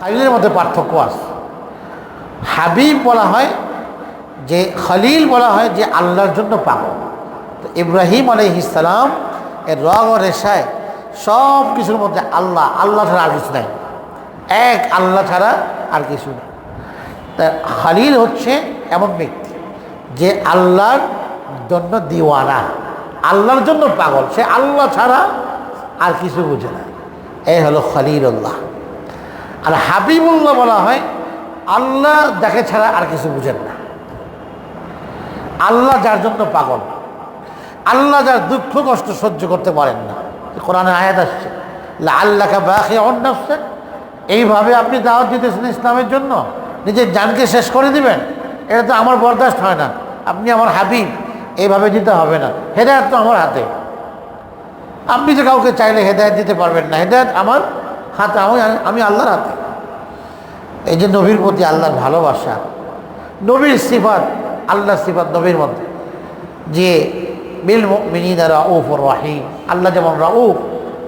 খালিলের মধ্যে পার্থক্য আছে। হাবিব বলা হয় যে, খলিল বলা হয় যে, আল্লাহর জন্য পাগল। তো ইব্রাহিম আলহিসাম এর রগ ও রেশায় সব কিছুর মধ্যে আল্লাহ আল্লাহ ছাড়া আর কিছু নাই। এক আল্লাহ ছাড়া আর কিছু নেই। তা খালিল হচ্ছে এমন ব্যক্তি যে, আল্লাহর জন্য দিওয়ানা, আল্লাহর জন্য পাগল। সে আল্লাহ ছাড়া আর কিছু বুঝে না। এই হলো খলিলুল্লাহ। আর হাবিবুল্লাহ বলা হয় আল্লাহ যাকে ছাড়া আর কিছু বুঝেন না। আল্লাহ যার জন্য পাগল, আল্লাহ যার দুঃখ কষ্ট সহ্য করতে পারেন না। কোরআনে আয়াত আসছে আল্লাহকে বাকি অন্যাসছেন এইভাবে আপনি দাওয়াত দিতেছেন ইসলামের জন্য, নিজের জানকে শেষ করে দিবেন, এটা তো আমার বরদাস্ত হয় না। আপনি আমার হাবিব, এইভাবে দিতে হবে না। হেদায়ত তো আমার হাতে। আপনি যে কাউকে চাইলে হেদায়ত দিতে পারবেন না। হেদায়ত আমার হাতে আমি আমি আল্লাহর হাতে। এই যে নবীর প্রতি আল্লাহর ভালোবাসা, নবীর সিফাত, আল্লাহর সিফাত নবীর মধ্যে। যে বিল মিনিদা রাউফ রাহিম, আল্লাহ যেমন রাউফ,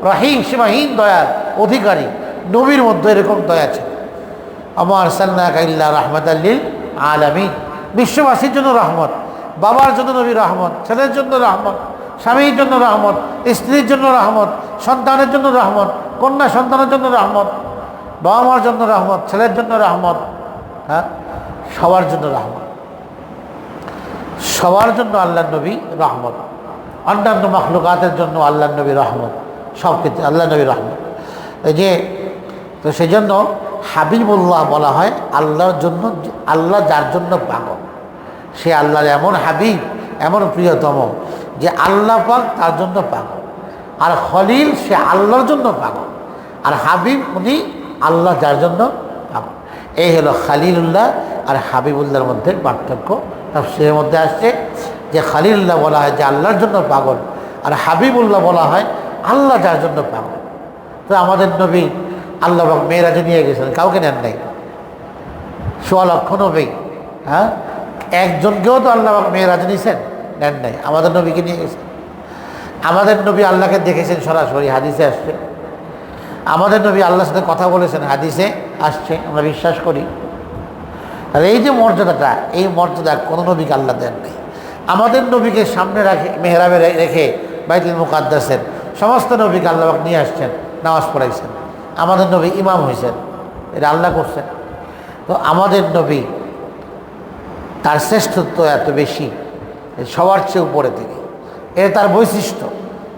রাহিম সীমাহীন দয়ার অধিকারী, নবীর মধ্যে এরকম দয়া আছে। আমার সাল্লা কাইল্লা রহমত আল্লিল আলামিন। বিশ্ববাসীর জন্য রহমত, বাবার জন্য নবী রহমত, ছেলের জন্য রহমত। স্বামীর জন্য রহমত, স্ত্রীর জন্য রহমত, সন্তানের জন্য রহমত, কন্যা সন্তানের জন্য রহমত, বাবা মার জন্য রহমত, ছেলের জন্য রহমত হ্যাঁ? সবার জন্য রহমত। সবার জন্য আল্লাহ নবী রহমত। অন্যান্য মখলুকাতের জন্য আল্লাহ নবী রহমত। সব ক্ষেত্রে আল্লাহ নবী রহমত। এই যে, তো সেই জন্য হাবিবুল্লাহ বলা হয় আল্লাহর জন্য, আল্লাহ যার জন্য পাগল। সে আল্লাহর এমন হাবিব, এমন প্রিয়তম। যে আল্লাহ পাক তার জন্য পাগল। আর খলিল, সে আল্লাহর জন্য পাগল। আর হাবিব, উনি আল্লাহ যার জন্য পাগল। এই হলো খালিলুল্লাহ আর হাবিবুল্লাহর মধ্যে পার্থক্য। তাফসিরের মধ্যে আসছে যে খালিলুল্লাহ বলা হয় যে আল্লাহর জন্য পাগল আর হাবিবুল্লাহ বলা হয় আল্লাহ যার জন্য পাগল। তো আমাদের নবী আল্লাহ মেয়েরাজে নিয়ে গেছেন কাউকে নেন নাই। সোয়া লক্ষ নবী হ্যাঁ? একজনকেও তো আল্লাহ মেয়েরাজ নিয়েছেন নেন নাই। আমাদের নবীকে নিয়ে গেছেন আমাদের নবী আল্লাহকে দেখেছেন সরাসরি, হাদিসে আসছে। আমাদের নবী আল্লাহর সাথে কথা বলেছেন, হাদিসে আসছে, আমরা বিশ্বাস করি। আর এই যে মর্যাদাটা, এই মর্যাদা কোনো নবীকে আল্লাহ দেন নাই। আমাদের নবীকে সামনে রাখে, মেহরাবে রেখে বাইতুল মুকাদ্দাসের সমস্ত নবীকে আল্লাহ নিয়ে আসছেন, নামাজ পড়াইছেন। আমাদের নবী ইমাম হয়েছেন এটা আল্লাহ করছেন। তো আমাদের নবী তার শ্রেষ্ঠত্ব এত বেশি। সবার চেয়ে উপরে তিনি। এটা তার বৈশিষ্ট্য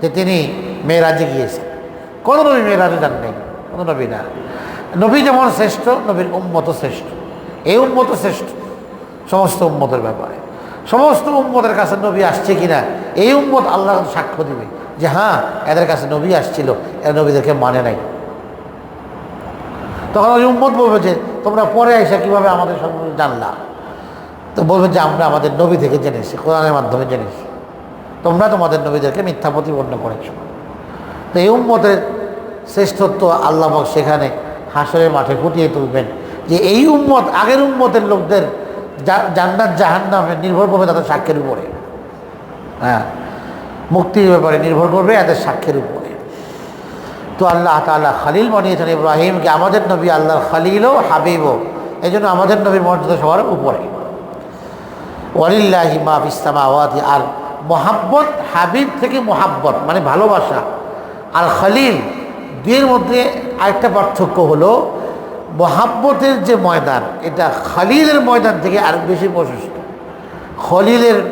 যে তিনি মেয়েরাজে গিয়েছেন। কোনো নবী মেয়েরাজে যান নেই, কোনো নবী না। নবী যেমন শ্রেষ্ঠ, নবীর উন্মত শ্রেষ্ঠ। এই উন্মত শ্রেষ্ঠ, সমস্ত উন্মতের ব্যাপারে। সমস্ত উম্মতের কাছে নবী আসছে কিনা, এই উম্মত আল্লাহ সাক্ষ্য দিবে যে হ্যাঁ এদের কাছে নবী আসছিল, এরা নবীদেরকে মানে নাই। তখন ওই উম্মত বলবে যে, তোমরা পরে এসে কীভাবে আমাদের সম্পর্কে জানলা? তো বলবে যে, আমরা আমাদের নবী থেকে জেনেছি কোরআনের মাধ্যমে জেনেছি তোমরা তোমাদের নবীদেরকে মিথ্যা প্রতিপন্ন করেছ। তো এই উম্মতের শ্রেষ্ঠত্ব আল্লাহ সেখানে হাসরের মাঠে ফুটিয়ে তুলবেন যে, এই উম্মত আগের উম্মতের লোকদের জান্নাত জাহান্নামে নির্ভর করবে তাদের সাক্ষ্যের উপরে। হ্যাঁ মুক্তির ব্যাপারে নির্ভর করবে এদের সাক্ষ্যের উপরে। তো আল্লাহ তালা খালিল বানিয়েছেন ইব্রাহিমকে, আমাদের নবী আল্লাহর খালিলও হাবিবও এই জন্য আমাদের নবীর মর্যাদা সবার উপরে। ওয়ালিল্লাহি মা ইসলামা আওয়াদি আর মোহাব্বত হাবিব থেকে মোহাব্বত মানে ভালোবাসা। আর খালিল দুয়ের মধ্যে আরেকটা পার্থক্য হলো, মহাব্বতের যে ময়দান, এটা খালিলের ময়দান থেকে আরও বেশি প্রশস্ত খলিলের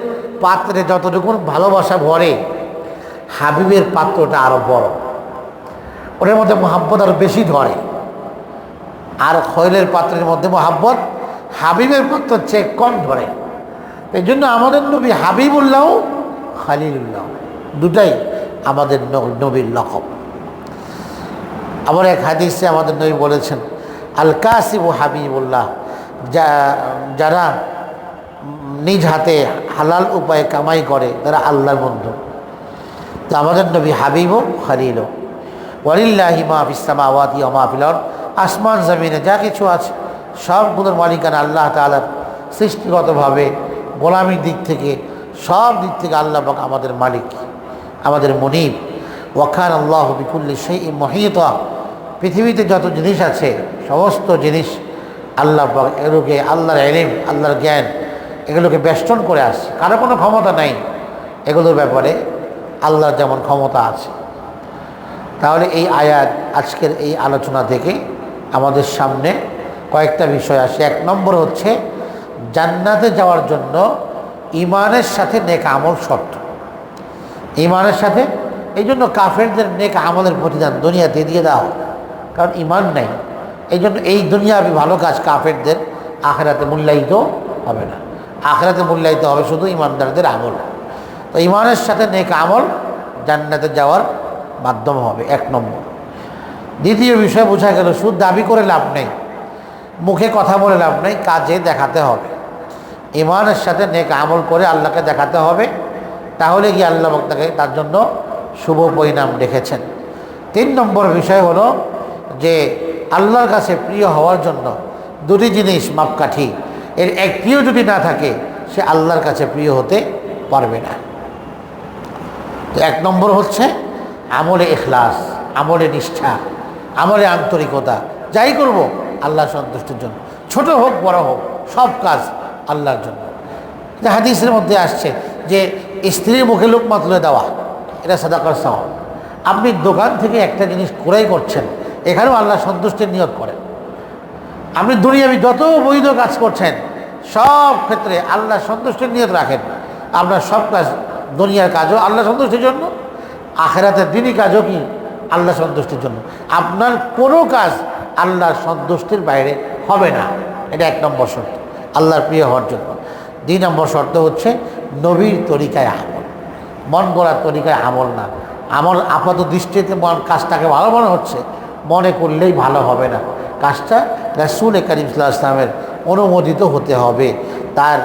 পাত্রে যতটুকু ভালোবাসা ভরে, হাবিবের পাত্রটা আরও বড়। ওটার মধ্যে মহাব্বত আরও বেশি ধরে। আর খৈলের পাত্রের মধ্যে মহাব্বত, হাবিবের পাত্র চেয়ে কম ধরে। এই জন্য আমাদের নবী হাবিবুল্লাহ, খালিলুল্লাহ, দুটাই আমাদের নবীর লকব। আবার এক হাদিসে আমাদের নবী বলেছেন আল কাসিব হাবিবুল্লাহ, যা, যারা নিজ হাতে হালাল উপায়ে কামাই করে, তারা আল্লাহর বন্ধু। তো আমাদের নবী হাবিবও খালিল। ওয়ালিল্লাহি মা ফিসামা আওয়াতি মাহফিল আসমান, জমিনে যা কিছু আছে, সবগুলোর মালিকানা আল্লাহ তালার সৃষ্টিগতভাবে গোলামির দিক থেকে, সব দিক থেকে আল্লাহ পাক আমাদের মালিক, আমাদের মনিব। ওয়াখান আল্লাহ বিকুল্লি সেই মহিত। পৃথিবীতে যত জিনিস আছে, সমস্ত জিনিস আল্লাহ পাক এগুলোকে আল্লাহর এলিম আল্লাহর জ্ঞান, এগুলোকে বেষ্টন করে আসছে। কারও কোনো ক্ষমতা নাই এগুলোর ব্যাপারে, আল্লাহর যেমন ক্ষমতা আছে। তাহলে এই আয়াত, আজকের এই আলোচনা থেকে আমাদের সামনে কয়েকটা বিষয় আসে। এক নম্বর হচ্ছে জান্নাতে যাওয়ার জন্য ইমানের সাথে নেক আমল শর্ত। ইমানের সাথে এই জন্য কাফেরদের নেক আমলের প্রতিদান দুনিয়াতে দিয়ে দেওয়া হয়। কারণ ইমান নেই। এই জন্য এই দুনিয়াবি ভালো কাজ কাফেরদের আখেরাতে মূল্যায়িত হবে না। আখেরাতে মূল্যায়িত হবে শুধু ইমানদারদের আমল। তো ইমানের সাথে নেক আমল জান্নাতে যাওয়ার মাধ্যম হবে, এক নম্বর। দ্বিতীয় বিষয় বোঝা গেল, শুধু দাবি করে লাভ নেই, মুখে কথা বলে লাভ নেই, কাজে দেখাতে হবে। ইমানের সাথে নেক আমল করে আল্লাহকে দেখাতে হবে। তাহলে কি আল্লাহ তাকে তার জন্য শুভ পরিণাম রেখেছেন। তিন নম্বর বিষয় হলো যে আল্লাহর কাছে প্রিয় হওয়ার জন্য দুটি জিনিস মাপকাঠি। এর এক প্রিয় যদি না থাকে, সে আল্লাহর কাছে প্রিয় হতে পারবে না। তো এক নম্বর হচ্ছে আমলে এখলাস আমলে নিষ্ঠা, আমলে আন্তরিকতা। যাই করব, আল্লাহ সন্তুষ্টির জন্য। ছোট হোক, বড় হোক, সব কাজ আল্লাহর জন্য। হাদিসের মধ্যে আসছে যে স্ত্রীর মুখে লোক তুলে দেওয়া, এটা সাদাকার সওয়াব। আপনি দোকান থেকে একটা জিনিস ক্রয় করছেন, এখানেও আল্লাহ সন্তুষ্টির নিয়োগ করেন। আপনি দুনিয়াবি যত বৈধ কাজ করছেন, সব ক্ষেত্রে আল্লাহ সন্তুষ্টির নিয়ত রাখেন। আপনার সব কাজ, দুনিয়ার কাজও আল্লাহ সন্তুষ্টির জন্য, আখেরাতের দিনই কাজও কি আল্লাহ সন্তুষ্টির জন্য। আপনার কোনো কাজ আল্লাহর সন্তুষ্টির বাইরে হবে না। এটা এক নম্বর শর্ত। আল্লাহর প্রিয় হওয়ার জন্য। দুই নম্বর শর্ত হচ্ছে নবীর তরিকায় আমল। মন গড়ার তরিকায় আমল না। আমল আপাত দৃষ্টিতে মন, কাজটাকে ভালো মনে হচ্ছে, মনে করলেই ভালো হবে না। কাজটা রাসুল করিম সাল্লাহ ইসলামের অনুমোদিত হতে হবে। তার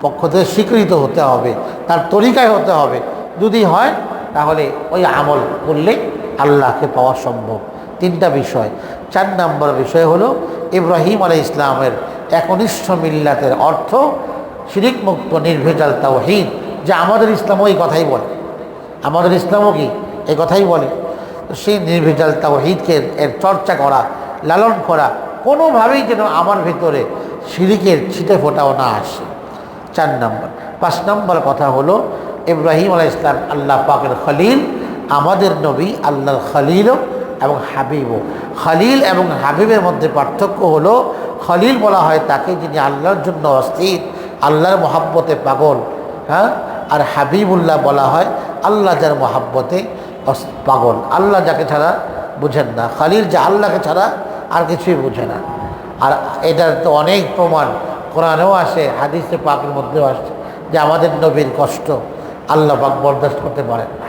পক্ষ থেকে স্বীকৃত হতে হবে। তার তরিকায় হতে হবে। যদি হয়, তাহলে ওই আমল করলে আল্লাহকে পাওয়া সম্ভব। তিনটা বিষয়। চার নম্বর বিষয় হলো ইব্রাহিম আলাই ইসলামের একনিষ্ঠ মিল্লাতের অর্থ শিরিক মুক্ত নির্ভেজাল তাওহিদ, যে আমাদের ইসলামও এই কথাই বলে। আমাদের ইসলামও কি? এই কথাই বলে। সেই নির্ভেজাল তাওহিদকে এর চর্চা করা, লালন করা, কোনোভাবেই যেন আমার ভেতরে শিরিকের ছিটে ফোটাও না আসে। চার নম্বর। পাঁচ নম্বর কথা হলো, ইব্রাহিম আলাহ ইসলাম আল্লাহ পাকের খলিল, আমাদের নবী আল্লাহর খলিলও এবং হাবিবও খলিল এবং হাবিবের মধ্যে পার্থক্য হলো, খলিল বলা হয় তাকে যিনি আল্লাহর জন্য অস্থির, আল্লাহর মহাব্বতে পাগল হ্যাঁ? আর হাবিবুল্লাহ বলা হয় আল্লাহ যার মহাব্বতে পাগল। আল্লাহ যাকে ছাড়া বুঝেন না। খালিল যা আল্লাহকে ছাড়া আর কিছুই বুঝে না। আর এটার তো অনেক প্রমাণ। কোরআনেও আসে, হাদিসে পাকের মধ্যেও আসছে যে আমাদের নবীর কষ্ট আল্লাহ পাক বরদাস্ত করতে পারেন না।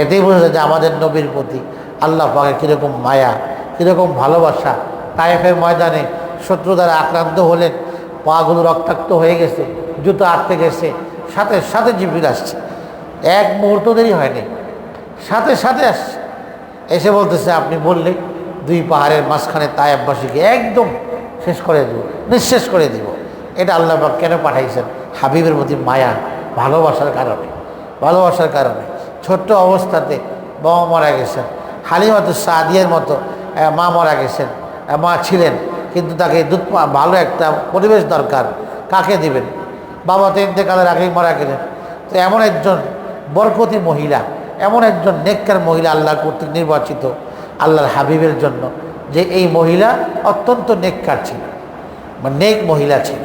এতেই বোঝা যায় যে আমাদের নবীর প্রতি আল্লাহ পাকের কীরকম মায়া, কীরকম ভালোবাসা। তাইফের ময়দানে শত্রু দ্বারা আক্রান্ত হলেন, পাগুলো রক্তাক্ত হয়ে গেছে, জুতো আটকে গেছে, সাথে সাথে জিবির আসছে। এক মুহূর্ত দেরি হয়নি, সাথে সাথে আসছে। এসে বলতেছে, আপনি বললে দুই পাহাড়ের মাঝখানে তায়াববাসীকে একদম শেষ করে দেব, নিঃশেষ করে দিব। এটা আল্লাহ পাক কেন পাঠাইছেন? হাবিবের প্রতি মায়া, ভালোবাসার কারণে ভালোবাসার কারণে। ছোট্ট অবস্থাতে বাবা মারা গেছেন। হালিমাতু সাদিয়ার মতো মা মারা গেছেন মা ছিলেন, কিন্তু তাকে দুধ ভালো একটা পরিবেশ দরকার, কাকে দিবেন? বাবা তো ইন্তেকালের আগেই মারা গেলেন। তো এমন একজন বরকতি মহিলা, এমন একজন নেককার মহিলা আল্লাহ কর্তৃক নির্বাচিত, আল্লাহর হাবিবের জন্য, যে এই মহিলা অত্যন্ত নেককার ছিল নেক মহিলা ছিল।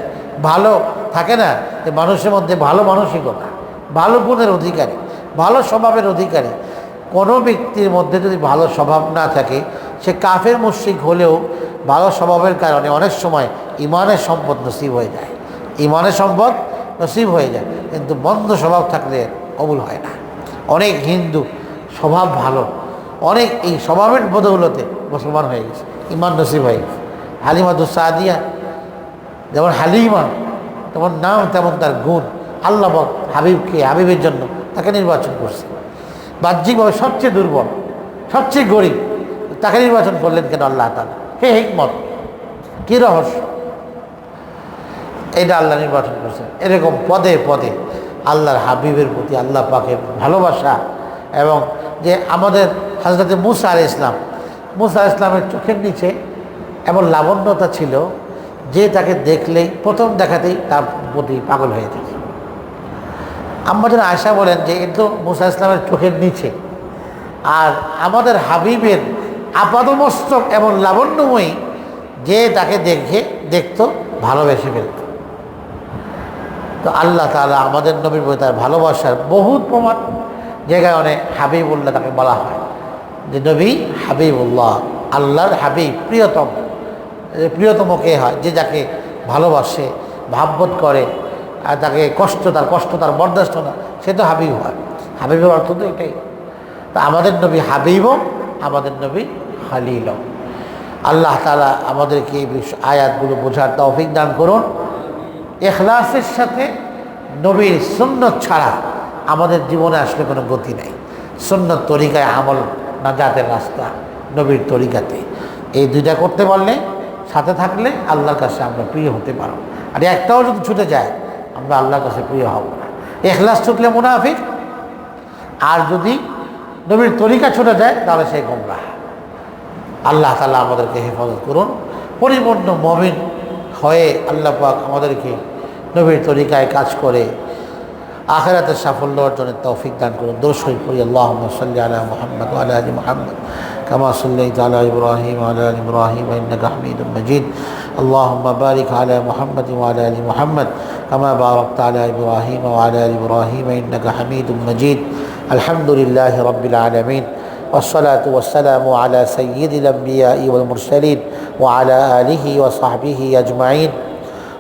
ভালো থাকে না যে মানুষের মধ্যে ভালো মানসিকতা, ভালো গুণের অধিকারী, ভালো স্বভাবের অধিকারী কোনো ব্যক্তির মধ্যে যদি ভালো স্বভাব না থাকে, সে কাফের মুশ্রিক হলেও ভালো স্বভাবের কারণে অনেক সময় ইমানের সম্পদ নসিব হয়ে যায়। ইমানের সম্পদ নসিব হয়ে যায়, কিন্তু বন্ধ স্বভাব থাকলে কবুল হয় না। অনেক হিন্দু স্বভাব ভালো, অনেক এই স্বভাবের বদৌলতে মুসলমান হয়ে গেছে, ইমান নসিব হয়ে গেছে। হালিমাদুস সাদিয়া, যেমন হালিমা তেমন নাম তেমন তার গুণ, আল্লাহ বক হাবিবকে, হাবিবের জন্য তাকে নির্বাচন করছে। বাহ্যিকভাবে সবচেয়ে দুর্বল, সবচেয়ে গরিব, তাকে নির্বাচন করলেন কেন আল্লাহ তালা হে হিকমত, কী রহস্য? এটা আল্লাহ নির্বাচন করছেন। এরকম পদে পদে আল্লাহর হাবিবের প্রতি আল্লাহ পাকের ভালোবাসা এবং যে আমাদের হাজরতে মুসা আল ইসলাম মুসা ইসলামের চোখের নিচে এমন লাবণ্যতা ছিল যে তাকে দেখলেই, প্রথম দেখাতেই তার প্রতি পাগল হয়ে যেত আম্মা যেন আয়সা বলেন যে, এ তো মুসা ইসলামের চোখের নিচে। আর আমাদের হাবিবের আপাদমস্তক এমন লাবণ্যময়ী যে তাকে দেখে, দেখতো, ভালোবেসে ফেলত। তো আল্লাহ তালা আমাদের নবীর প্রতি তার ভালোবাসার বহুত প্রমাণ জায়গায় অনেক হাবিবুল্লাহ তাকে বলা হয়। যে নবী হাবিবুল্লাহ, আল্লাহর হাবিব, প্রিয়তম। প্রিয়তম কে হয়? যে যাকে ভালোবাসে, ভাববোধ করে আর তাকে কষ্ট, তার কষ্ট, তার বরদাস্ত না সে তো হাবিব হয়। হাবিবের অর্থ তো এটাই। তা আমাদের নবী হাবিব, আমাদের নবী হালিল। আল্লাহ তালা আমাদেরকে এই আয়াতগুলো বোঝার তৌফিক দান করুন। এখলাসের সাথে নবীর সুন্নত ছাড়া আমাদের জীবনে আসলে কোনো গতি নেই। সুন্নত তরিকায় আমল নাজাতের রাস্তা নবীর তরিকাতে। এই দুইটা করতে পারলে, সাথে থাকলে আল্লাহর কাছে আমরা প্রিয় হতে পারো আর একটাও যদি ছুটে যায় আমরা আল্লাহর কাছে প্রিয় হব এখলাস ছুটলে মুনাফিক, আর যদি নবীর তরিকা ছুটে যায়, তাহলে সে গোমরা আল্লাহ তালা আমাদেরকে হেফাজত করুন। পরিপূর্ণ মমিন হয়ে আল্লাহ পাক আমাদেরকে নবীর তরিকায় কাজ করে আখেরাতের সাফল্য অর্জনের তৌফিক দান করুন দোষই পড়ি আল্লাহ সাল্লি আলা মোহাম্মদ আলা আলী মোহাম্মদ كما صليت على إبراهيم وعلى آل إبراهيم إنك حميد مجيد اللهم بارك على محمد وعلى آل محمد كما باركت على إبراهيم وعلى آل إبراهيم إنك حميد مجيد الحمد لله رب العالمين والصلاة والسلام على سيد الأنبياء والمرسلين وعلى آله وصحبه أجمعين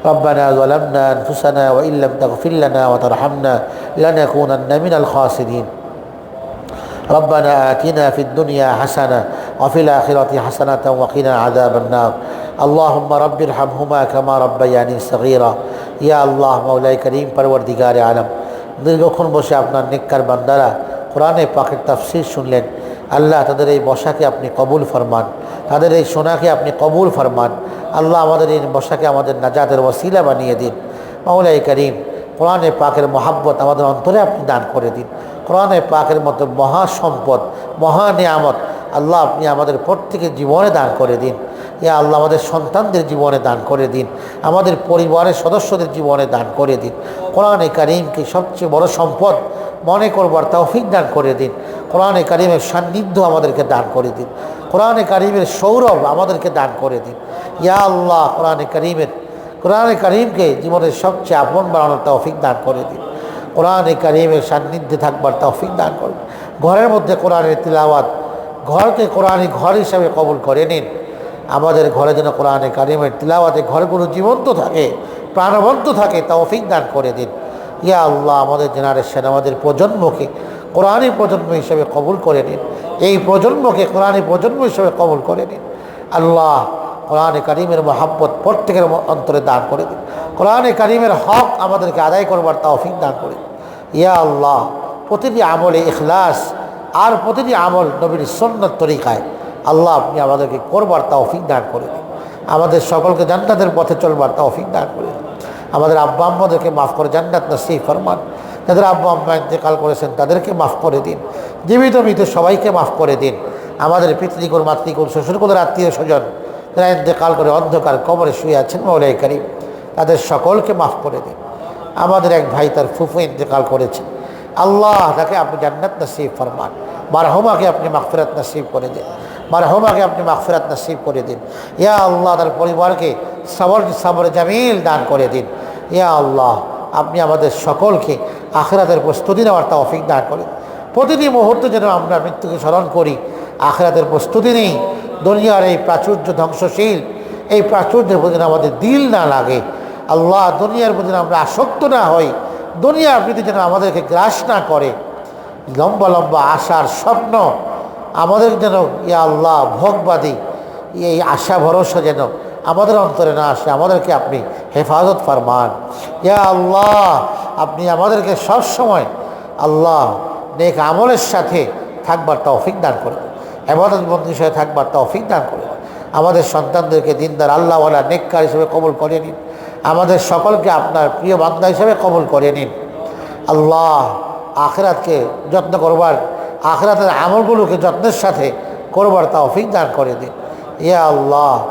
ربنا ظلمنا أنفسنا وإن لم تغفر لنا وترحمنا لنكونن من الخاسرين ربنا آتنا في الدنيا حسنة وفي الآخرة حسنة وقنا عذاب النار اللهم رب ارحمهما كما ربياني صغيرا يا الله مولاي كريم পরবর্তীকারে আলম দীর্ঘক্ষণ বসে আপনার নেককার বান্দারা কোরআনে পাকের তাফসির শুনলেন আল্লাহ তাদের এই বসাকে আপনি কবুল ফরমান, তাদের এই সোনাকে আপনি কবুল ফরমান। আল্লাহ আমাদের এই বসাকে আমাদের নাজাদের ওসিলা বানিয়ে দিন। মাওলাই করিম, কোরআনে পাকের মহাব্বত আমাদের অন্তরে আপনি দান করে দিন। কোরআনে পাকের মতো মহা সম্পদ, মহা নিয়ামত আল্লাহ আপনি আমাদের প্রত্যেকের জীবনে দান করে দিন। ইয়া আল্লাহ আমাদের সন্তানদের জীবনে দান করে দিন। আমাদের পরিবারের সদস্যদের জীবনে দান করে দিন। কোরআনে কারিমকে সবচেয়ে বড় সম্পদ মনে করবার তৌফিক দান করে দিন। কোরআনে কারিমের সান্নিধ্য আমাদেরকে দান করে দিন। কোরআনে কারিমের সৌরভ আমাদেরকে দান করে দিন। ইয়া আল্লাহ, কোরআনে কারিমের, কোরআনে কারিমকে জীবনের সবচেয়ে আপন বানানোর তৌফিক দান করে দিন। কোরআনে কারিমের সান্নিধ্যে থাকবার তৌফিক দান করুন। ঘরের মধ্যে কোরআনের তিলাওয়াত, ঘরকে কোরআনী ঘর হিসাবে কবুল করে নিন। আমাদের ঘরে যেন কোরআনে কারিমের তিলাওয়াতে ঘরগুলো জীবন্ত থাকে, প্রাণবন্ত থাকে, তৌফিক দান করে দিন। ইয়া আল্লাহ, আমাদের জেনারেশন আমাদের প্রজন্মকে কোরআনী প্রজন্ম হিসেবে কবুল করে নিন। এই প্রজন্মকে কোরআনী প্রজন্ম হিসেবে কবুল করে নিন। আল্লাহ কোরআনে কারিমের মহাব্বত প্রত্যেকের অন্তরে দান করে দিন। কোরআনে কারিমের হক আমাদেরকে আদায় করবার তৌফিক দান করে ইয়া আল্লাহ, প্রতিটি আমলে ইখলাস আর প্রতিটি আমল নবীর সন্ন্যত তরিকায় আল্লাহ আপনি আমাদেরকে করবার তৌফিক দান করে দিন। আমাদের সকলকে জান্নাতের পথে চলবার তৌফিক দান করে দিন। আমাদের আব্বা আম্মাদেরকে মাফ করে, জান্নাত নসিব, ফরমান। যাদের আব্বা আম্মা ইন্তেকাল করেছেন, তাদেরকে মাফ করে দিন। জীবিত মৃত সবাইকে মাফ করে দিন। আমাদের পিতৃকুল মাতৃকুল শ্বশুরকুলের আত্মীয় স্বজন, যারা ইন্তেকাল করে অন্ধকার কবরে শুয়ে আছেন মৌলাই করিম, তাদের সকলকে মাফ করে দিন। আমাদের এক ভাই তার ফুফু ইন্তেকাল করেছে। আল্লাহ তাকে আপনি জান্নাত নসিব, ফরমান। মারহমাকে আপনি মাগফিরাত নাসিব করে দিন। মারহমাকে আপনি মাগফিরাত নসিব করে দিন। ইয়া আল্লাহ, তার পরিবারকে সবর সবর জামিল দান করে দিন। ইয়া আল্লাহ, আপনি আমাদের সকলকে আখরাতের প্রস্তুতি নেওয়ার তৌফিক দান করেন। প্রতিটি মুহূর্তে যেন আমরা মৃত্যুকে স্মরণ করি, আখরাতের প্রস্তুতি নেই। দুনিয়ার এই প্রাচুর্য ধ্বংসশীল, এই প্রাচুর্যের প্রতি আমাদের দিল না লাগে। আল্লাহ, দুনিয়ার প্রতি আমরা আসক্ত না হই। দুনিয়ার প্রতি যেন আমাদেরকে গ্রাস না করে। লম্বা লম্বা আশার স্বপ্ন আমাদের যেন ইয়া আল্লাহ ভোগবাদী, এই আশা ভরসা যেন আমাদের অন্তরে না আসে, আমাদেরকে আপনি হেফাজত ফরমান। ইয়া আল্লাহ, আপনি আমাদেরকে সবসময় আল্লাহ নেক আমলের সাথে থাকবার তৌফিক দান করে এবাদত বন্দী হিসেবে থাকবার তৌফিক দান করে আমাদের সন্তানদেরকে দিনদার আল্লাহওয়ালা নেককার হিসেবে কবল করে নিন। আমাদের সকলকে আপনার প্রিয় বান্ধা হিসেবে কবল করে নিন। আল্লাহ আখরাতকে যত্ন করবার আখরাতের আমলগুলোকে যত্নের সাথে করবার তৌফিক দান করে দিন। ইয়া আল্লাহ,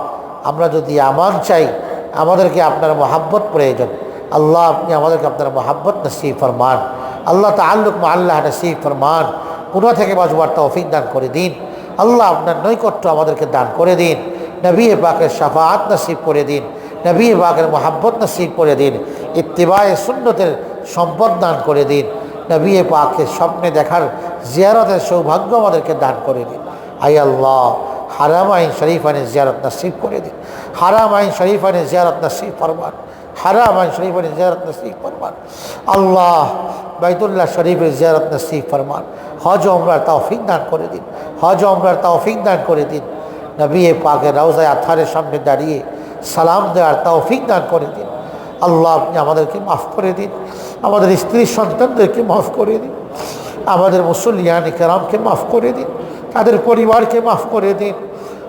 আমরা যদি আমান চাই, আমাদেরকে আপনার মহাব্বত প্রয়োজন। আল্লাহ, আপনি আমাদেরকে আপনার মহাব্বত নসিব ফরমান। আল্লাহ তাল্লুক আল্লাহ নসিব ফরমান। গুণা থেকে বাঁচবার তৌফিক দান করে দিন। আল্লাহ আপনার নৈকট্য আমাদেরকে দান করে দিন। নবী পাকের সাফাত নসিব করে দিন। নবী পাকের মহাব্বত নসিব করে দিন। ইত্তিবায় সুন্নতের সম্পদ দান করে দিন। নবী পাকে স্বপ্নে দেখার জিয়ারতের সৌভাগ্য আমাদেরকে দান করে দিন। আই আল্লাহ, হারাম আইন শরীফ জিয়ারত নসিব করে দিন। হারাম আইন শরীফ জিয়ারত নসিব ফরমান। হারাম আইন শরীফ জিয়ারত নসিব ফরমান। আল্লাহ, বাইতুল্লাহ শরীফের জিয়ারত নসিব ফরমান। হজ ওমরার তৌফিক দান করে দিন। হজ ওমরার তৌফিক দান করে দিন। নবী পাকে রওজায় আথারের সামনে দাঁড়িয়ে সালাম দেওয়ার তৌফিক দান করে দিন। আল্লাহ আপনি আমাদেরকে মাফ করে দিন। আমাদের স্ত্রী সন্তানদেরকে মাফ করে দিন। আমাদের মুসল্লিয়ান কেরামকে মাফ করে দিন। তাদের পরিবারকে মাফ করে দিন।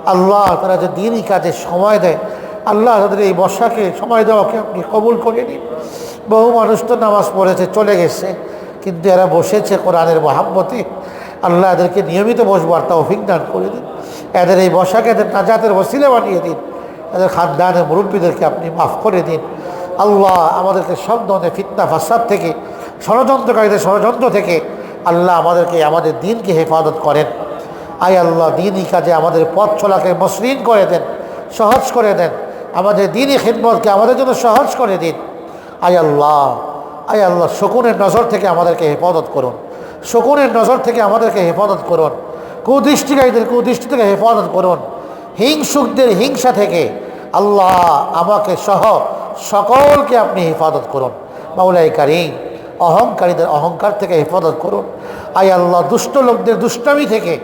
আল্লাহ তারা যে দিনই কাজে সময় দেয়, আল্লাহ তাদের এই বর্ষাকে সময় দেওয়াকে আপনি কবুল করে নিন। বহু মানুষ তো নামাজ পড়েছে, চলে গেছে, কিন্তু এরা বসেছে কোরআনের মহাব্বতে। আল্লাহ এদেরকে নিয়মিত বসবার তৌফিক দান করে দিন। এদের এই বসাকে এদের নাজাতের ওসিলে বানিয়ে দিন। এদের খানদানের মুরব্বীদেরকে আপনি মাফ করে দিন। আল্লাহ আমাদেরকে সব ধরনের ফিতনা, ফাসাদ থেকে, ষড়যন্ত্রকারীদের ষড়যন্ত্র থেকে আল্লাহ আমাদেরকে, আমাদের দিনকে হেফাজত করেন। আই আল্লাহ দিনই কাজে আমাদের পথ চলাকে মসৃণ করে দেন, সহজ করে দেন। আমাদের দিনই খিদমতকে আমাদের জন্য সহজ করে দিন। আই আল্লাহ আই আল্লাহ, শকুনের নজর থেকে আমাদেরকে হেফাজত করুন। শকুনের নজর থেকে আমাদেরকে হেফাজত করুন। কুদৃষ্টিকারীদের কুদৃষ্টি থেকে হেফাজত করুন। হিংসুকদের হিংসা থেকে আল্লাহ আমাকে সহ সকলকে আপনি হেফাজত করুন। মাউলাই কারিম, অহংকারীদের অহংকার থেকে হেফাজত করুন। আই আল্লাহ, দুষ্ট লোকদের দুষ্টামি থেকে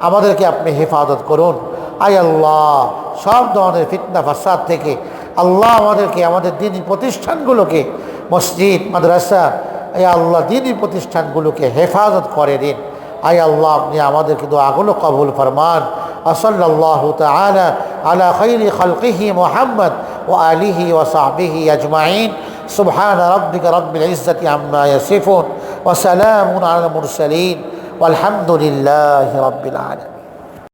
আমাদেরকে আপনি হেফাজত করুন। আই আল্লাহ, সব ধরনের ফিতনা, ফাসাদ থেকে আল্লাহ আমাদেরকে, আমাদের দিনী প্রতিষ্ঠানগুলোকে, মসজিদ, মাদ্রাসা আই আল্লাহ, দিনী প্রতিষ্ঠানগুলোকে হেফাজত করে দিন। আই আল্লাহ, আপনি আমাদেরকে দোয়াগুলো কবুল ফরমান। وصلى الله تعالى على خير خلقه محمد وآله وصحبه أجمعين. سبحان ربك رب العزة عما يصفون وسلام على المرسلين والحمد لله رب العالمين.